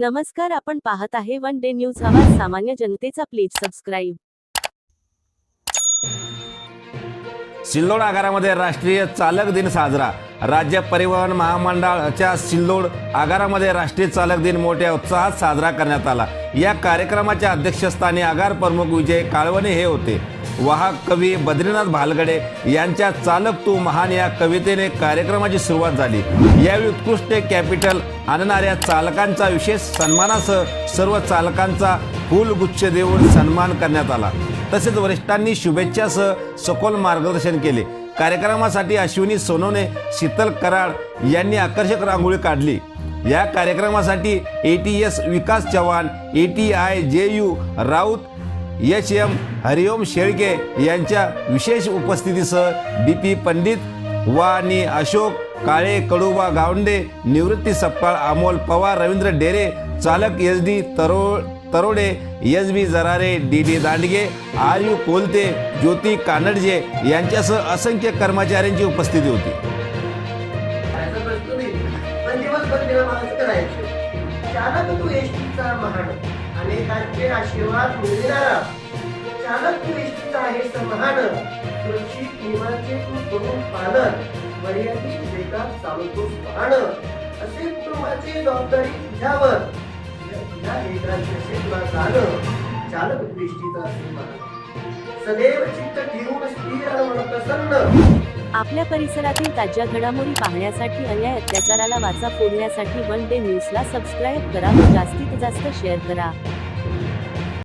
नमस्कार आपण पाहत आहे वन डे न्यूज. आवाज सामान्य जनतेचा प्लीज सबस्क्राईब. सिल्लोड आगारामध्ये राष्ट्रीय चालक दिन साजरा. राज्य परिवहन महामंडळाच्या सिल्लोड आगारामध्ये राष्ट्रीय चालक दिन मोठ्या उत्साहात साजरा करण्यात आला. या कार्यक्रमाच्या अध्यक्षस्थानी आगार प्रमुख विजय काळवणे हे होते. वाहक कवी बद्रीनाथ भालगडे यांच्या चालक तू महान या कवितेने कार्यक्रमाची सुरुवात झाली. यावेळी उत्कृष्ट कॅपिटल आणणाऱ्या चालकांचा विशेष सन्मानासह सर्व चालकांचा फुलगुच्छ देऊन सन्मान करण्यात आला. तसेच वरिष्ठांनी शुभेच्छासह सखोल मार्गदर्शन केले. कार्यक्रमासाठी अश्विनी सोनवणे शीतल कराड यांनी आकर्षक रांगोळी काढली. या कार्यक्रमासाठी A T S Vikas Chavan A T I J U Raut H M Hariom Shelke यांच्या विशेष उपस्थितीसह डी पी पंडित वाणी अशोक काळे कडुबा गावंडे निवृत्ती सपकाळ अमोल पवार रवींद्र डेरे चालक एस डी तरो Tarode S B Jarare D D Dandge R U Kolte Jyoti Kanadje यांच्यासह असंख्य कर्मचाऱ्यांची उपस्थिती होती. तू अनेकांचे आशीर्वाद मिळणारा. चालक तू आहे आहेस महान सुरक्षित नियमाचे तू करून पालन मर्यादित वेगात चालतोस पाहण असे कुटुंबाची जबाबदारी तुझ्यावर. या लेकरांचे असे तुला जाणं चालक तू एसटीचा असे सदैव चित्त ठेवून स्थिर आणि प्रसन्न. आपल्या परिसरातील ताज्या घडामोडी पाहण्यासाठी अन्याय अत्याचाराला वाचा फोडण्यासाठी वन डे न्यूजला सबस्क्राईब करा व जास्तीत जास्त शेअर करा.